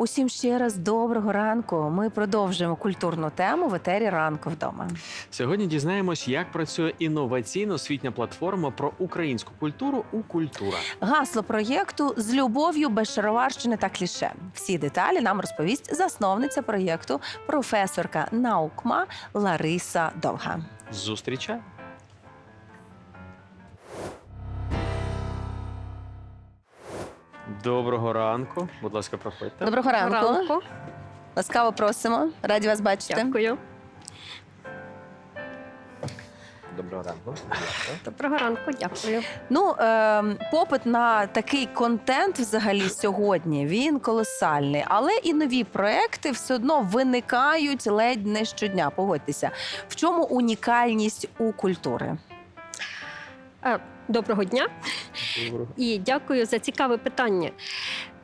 Усім ще раз доброго ранку. Ми продовжуємо культурну тему в етері ранку вдома. Сьогодні дізнаємось, як працює інноваційно освітня платформа про українську культуру у культура. Гасло проєкту з любов'ю без шароварщини та кліше. Всі деталі нам розповість засновниця проєкту, професорка наукма Лариса Довга. Зустрічай! Доброго ранку. Будь ласка, проходьте. Доброго ранку. Ранку. Ласкаво просимо. Раді вас бачити. Дякую. Доброго ранку. Доброго ранку, дякую. Ну, е, попит на такий контент взагалі сьогодні він колосальний, але і нові проекти все одно виникають ледь не щодня. Погодьтеся, в чому унікальність у культури? Е, Доброго дня Доброго. і дякую за цікаве питання.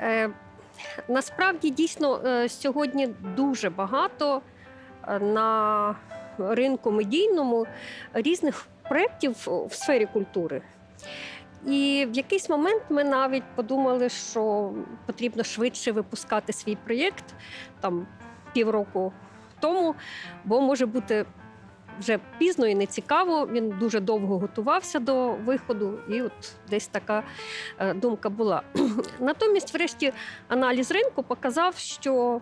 Е, Насправді дійсно е, сьогодні дуже багато на ринку медійному різних проєктів в сфері культури. І в якийсь момент ми навіть подумали, що потрібно швидше випускати свій проєкт там півроку тому, бо може бути вже пізно і не цікаво. Він дуже довго готувався до виходу, і от десь така е, думка була. Натомість, врешті, аналіз ринку показав, що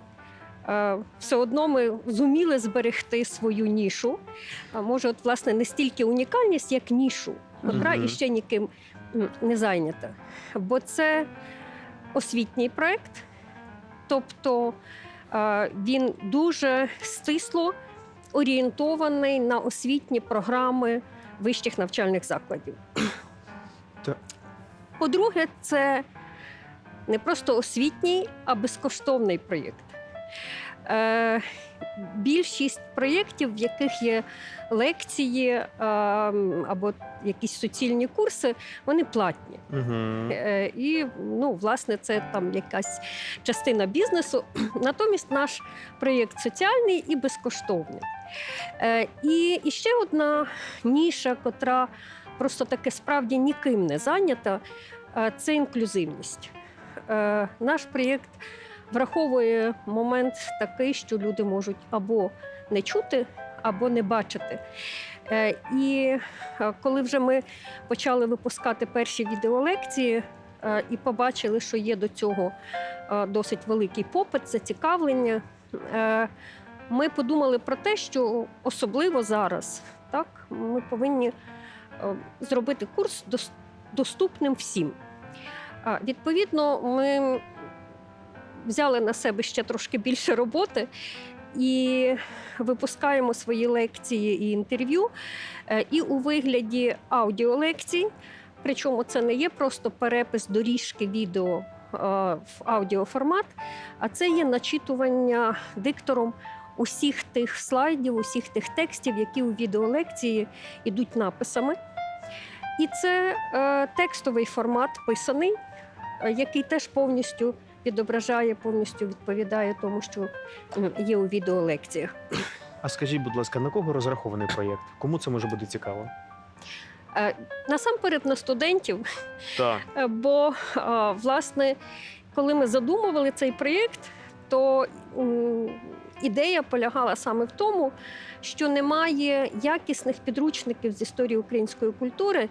е, все одно ми зуміли зберегти свою нішу. Може, от власне не стільки унікальність, як нішу, котра Мгм. іще ніким не зайнята. Бо це освітній проект, тобто е, він дуже стисло орієнтований на освітні програми вищих навчальних закладів. По-друге, це не просто освітній, а безкоштовний проєкт. Е, більшість проєктів, в яких є лекції е, або якісь суцільні курси, вони платні. Угу. Е, І ну, власне, це там якась частина бізнесу. Натомість наш проєкт соціальний і безкоштовний. Е, І, ще одна ніша, котра просто таки справді ніким не зайнята, е, це інклюзивність. Е, Наш проєкт враховує момент такий, що люди можуть або не чути, або не бачити. І коли вже ми почали випускати перші відеолекції і побачили, що є до цього досить великий попит, зацікавлення. Ми подумали про те, що особливо зараз так, ми повинні е, зробити курс доступним всім. Відповідно, ми взяли на себе ще трошки більше роботи і випускаємо свої лекції і інтерв'ю е, і у вигляді аудіолекцій. Причому це не є просто перепис доріжки відео е, в аудіоформат, а це є начитування диктором усіх тих слайдів, усіх тих текстів, які у відеолекції йдуть написами. І це е, текстовий формат писаний, е, який теж повністю відображає, повністю відповідає тому, що є у відеолекціях. А скажіть, будь ласка, на кого розрахований проєкт? Кому це може бути цікаво? Е, Насамперед на студентів, Так. Е, Бо власне, коли ми задумували цей проєкт, то ідея полягала саме в тому, що немає якісних підручників з історії української культури.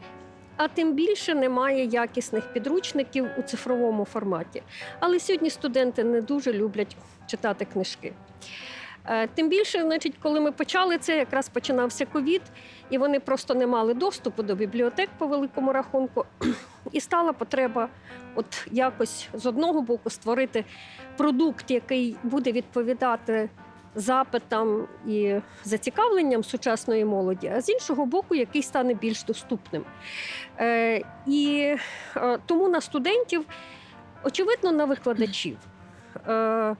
А тим більше немає якісних підручників у цифровому форматі. Але сьогодні студенти не дуже люблять читати книжки. Е, Тим більше, значить, коли ми почали це, якраз починався ковід, і вони просто не мали доступу до бібліотек по великому рахунку. І стала потреба, от якось з одного боку, створити продукт, який буде відповідати запитам і зацікавленням сучасної молоді, а з іншого боку, який стане більш доступним. Е, і е, тому на студентів, очевидно, на викладачів. Е,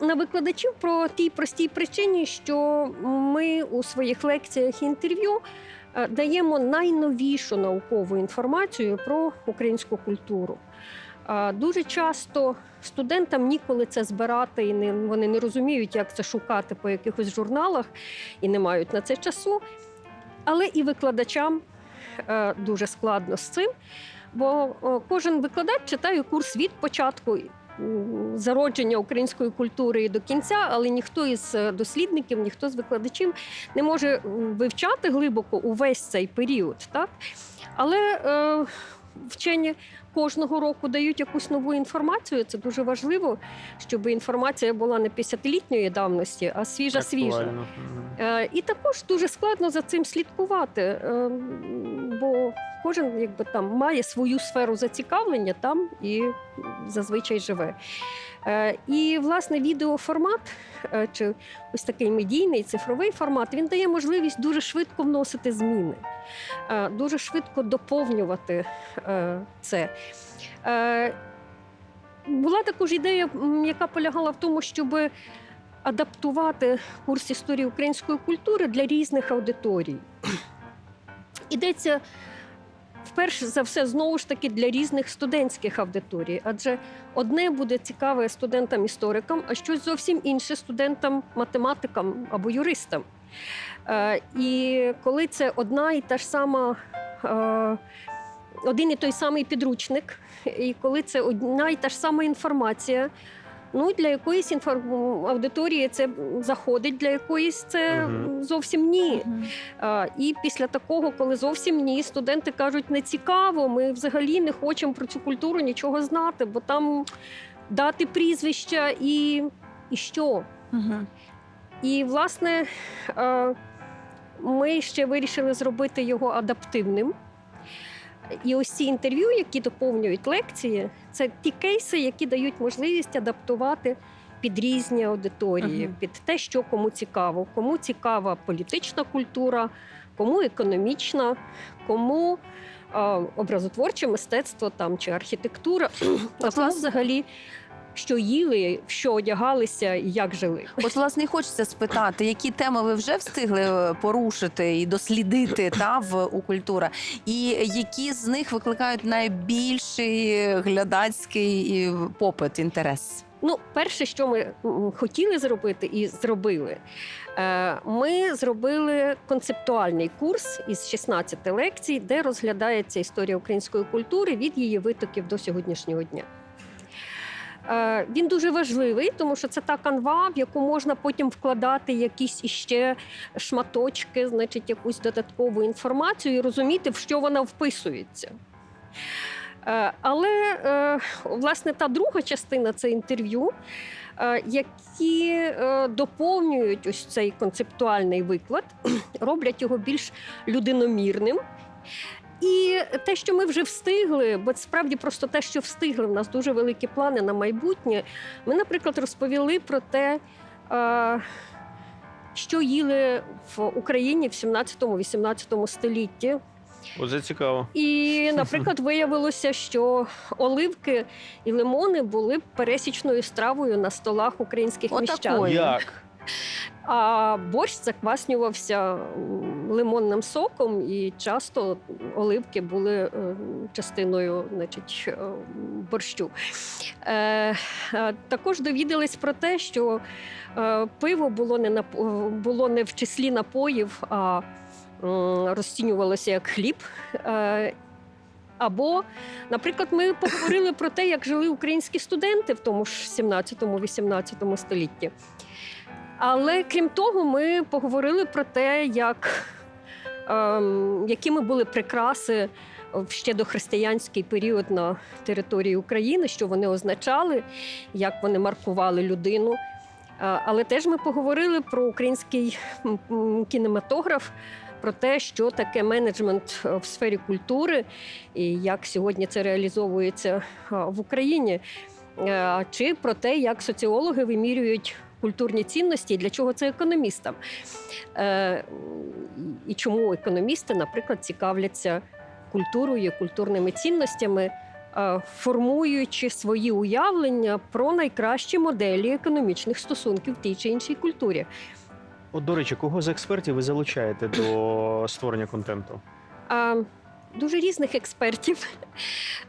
на викладачів про тій простій причині, що ми у своїх лекціях і інтерв'ю е, даємо найновішу наукову інформацію про українську культуру. Дуже часто студентам ніколи це збирати, і не, вони не розуміють, як це шукати по якихось журналах і не мають на це часу. Але і викладачам е, дуже складно з цим, бо е, кожен викладач читає курс від початку зародження української культури і до кінця, але ніхто із е, дослідників, ніхто з викладачів не може вивчати глибоко увесь цей період. Так? Але е, вчені кожного року дають якусь нову інформацію. Це дуже важливо, щоб інформація була не 50-літньої давності, а свіжа свіжа. Е, І також дуже складно за цим слідкувати, е, бо кожен якби там має свою сферу зацікавлення там і зазвичай живе. Е, І власне відеоформат е, чи ось такий медійний цифровий формат він дає можливість дуже швидко вносити зміни, е, дуже швидко доповнювати це. Була також ідея, яка полягала в тому, щоб адаптувати курс історії української культури для різних аудиторій. Йдеться вперше за все знову ж таки для різних студентських аудиторій, адже одне буде цікаве студентам-історикам, а щось зовсім інше студентам-математикам або юристам. Е, І коли це одна і та ж сама. е, Один і той самий підручник, і коли це одна і та ж сама інформація, Ну, для якоїсь інформ... аудиторії це заходить, для якоїсь це Мгм. зовсім ні. Мгм. А, і після такого, коли зовсім ні, студенти кажуть, не цікаво, ми взагалі не хочемо про цю культуру нічого знати, бо там дати прізвища і, і що. Мгм. І, власне, ми ще вирішили зробити його адаптивним. І ось ці інтерв'ю, які доповнюють лекції, це ті кейси, які дають можливість адаптувати під різні аудиторії, Мгм. під те, що кому цікаво. Кому цікава політична культура, кому економічна, кому е, образотворче мистецтво там, чи архітектура, а кому взагалі що їли, що одягалися і як жили. От, власне, і хочеться спитати, які теми ви вже встигли е, порушити і дослідити та, в у культура, і які з них викликають найбільший глядацький попит, інтерес? Ну, перше, що ми хотіли зробити і зробили, е, ми зробили концептуальний курс із 16 лекцій, де розглядається історія української культури від її витоків до сьогоднішнього дня. Е, Він дуже важливий, тому що це та канва, в яку можна потім вкладати якісь іще шматочки, значить, якусь додаткову інформацію і розуміти, в що вона вписується. Е, Але е, власне та друга частина це інтерв'ю, які доповнюють ось цей концептуальний виклад, роблять його більш людиномірним. І те, що ми вже встигли, бо справді просто те, що встигли, в нас дуже великі плани на майбутнє. Ми, наприклад, розповіли про те, що їли в Україні в 17-18 столітті. Оце цікаво. І, наприклад, виявилося, що оливки і лимони були пересічною стравою на столах українських міщан. Як? А борщ закваснювався лимонним соком, і часто оливки були е, частиною значить, е, борщу. Е, Також довідались про те, що пиво було не, нап- було не в числі напоїв, а розцінювалося як хліб. Або, наприклад, ми поговорили про те, як жили українські студенти в тому ж 17-18 столітті. Але крім того, ми поговорили про те, як, ем, якими були прикраси в ще дохристиянський період на території України, що вони означали, як вони маркували людину. Е, Але теж ми поговорили про український кінематограф, про те, що таке менеджмент е, в сфері культури і як сьогодні це реалізовується е, в Україні. Чи про те, як соціологи вимірюють культурні цінності, і для чого це економістам. Е, І чому економісти, наприклад, цікавляться культурою, культурними цінностями, е, формуючи свої уявлення про найкращі моделі економічних стосунків в тій чи іншій культурі. От, до речі, кого з експертів ви залучаєте до створення контенту? А, дуже різних експертів.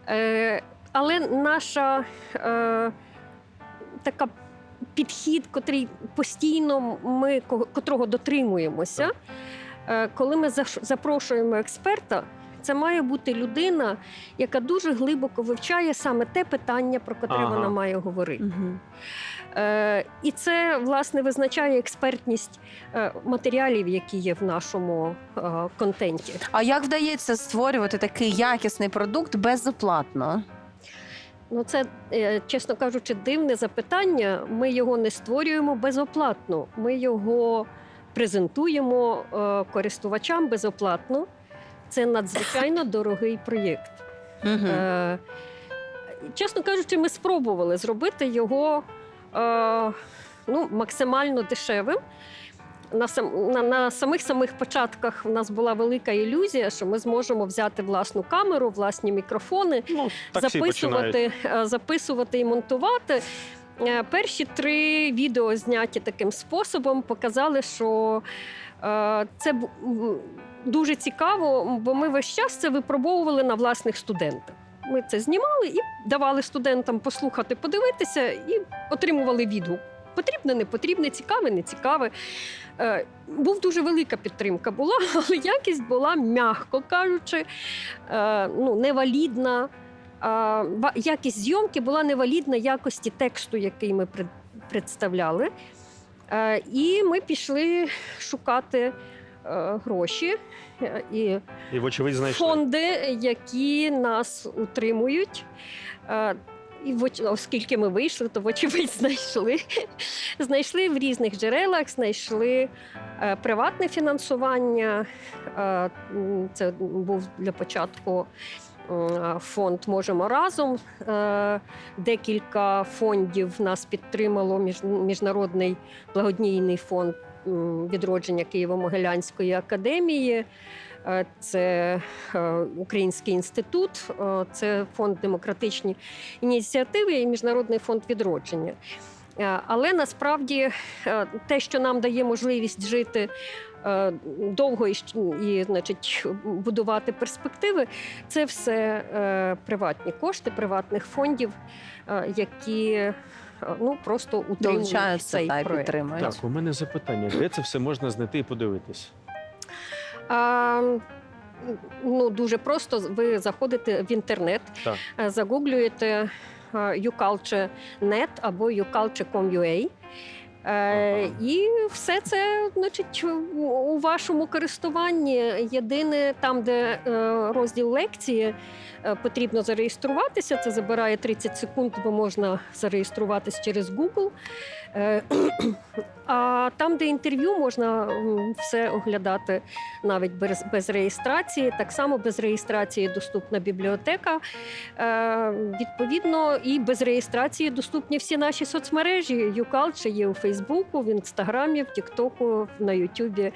Е, але наша е, така підхід, котрий постійно ми котрого дотримуємося, е, коли ми запрошуємо експерта. це має бути людина, яка дуже глибоко вивчає саме те питання, про котре Ага. вона має говорити. Мгм. Е, і це власне визначає експертність е, матеріалів, які є в нашому е, контенті. А як вдається створювати такий якісний продукт безоплатно? Ну, це, е, чесно кажучи, дивне запитання. Ми його не створюємо безоплатно. Ми його презентуємо е, користувачам безоплатно. Це надзвичайно дорогий проєкт. Е, чесно кажучи, ми спробували зробити його ну, максимально дешевим. На, сам, на, на самих самих початках в нас була велика ілюзія, що ми зможемо взяти власну камеру, власні мікрофони, Ну, записувати, е, записувати і монтувати. Е, Перші три відео зняті таким способом показали, що е, це дуже цікаво, бо ми весь час це випробовували на власних студентах. Ми це знімали і давали студентам послухати, подивитися і отримували відгук. Потрібне, не потрібне, цікаве, не цікаве. Е, був дуже велика підтримка була, але якість була, м'яко кажучи, е, ну, невалідна. Ва- якість зйомки була невалідна якості тексту, який ми пред- представляли. Е, І ми пішли шукати е, гроші е, і І вочевидь знайшли. фонди, які нас утримують. Е, І оскільки ми вийшли, то вочевидь знайшли. Знайшли в різних джерелах, знайшли е, приватне фінансування. Е, Це був для початку м, фонд Можемо разом. Е, Декілька фондів нас підтримало між- міжнародний благодійний фонд відродження Києво-Могилянської академії. Е, Це е, Український інститут, е, це фонд демократичні ініціативи і Міжнародний фонд відродження. Але насправді те, що нам дає можливість жити довго і, і значить, будувати перспективи, це все приватні кошти приватних фондів, які ну, просто утримують Долучаються цей та проект. підтримують. Так, у мене запитання: де це все можна знайти і подивитись? А, ну, дуже просто ви заходите в інтернет, Так. е, загуглюєте е, uculture.net або uculture.com.ua. Е, Ага. І все це значить, у- вашому користуванні. Єдине там, де розділ лекції, потрібно зареєструватися. Це забирає 30 секунд, бо можна зареєструватись через Google. А там, де інтерв'ю, можна все оглядати навіть без, реєстрації. Так само без реєстрації доступна бібліотека. Е, відповідно, і без реєстрації доступні всі наші соцмережі. YouCulture є у Фейсбуку, в Інстаграмі, в Тіктоку, на Ютубі.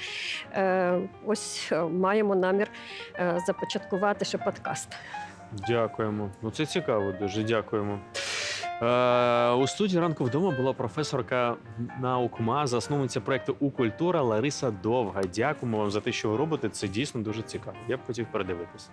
Е, ось е, маємо намір започаткувати ще подкаст. Дякуємо. Ну це цікаво, дуже дякуємо. Е, у студії ранку вдома була професорка наук МА, засновниця проекту «Укультура» Лариса Довга. Дякуємо вам за те, що ви робите. Це дійсно дуже цікаво. Я б хотів передивитися.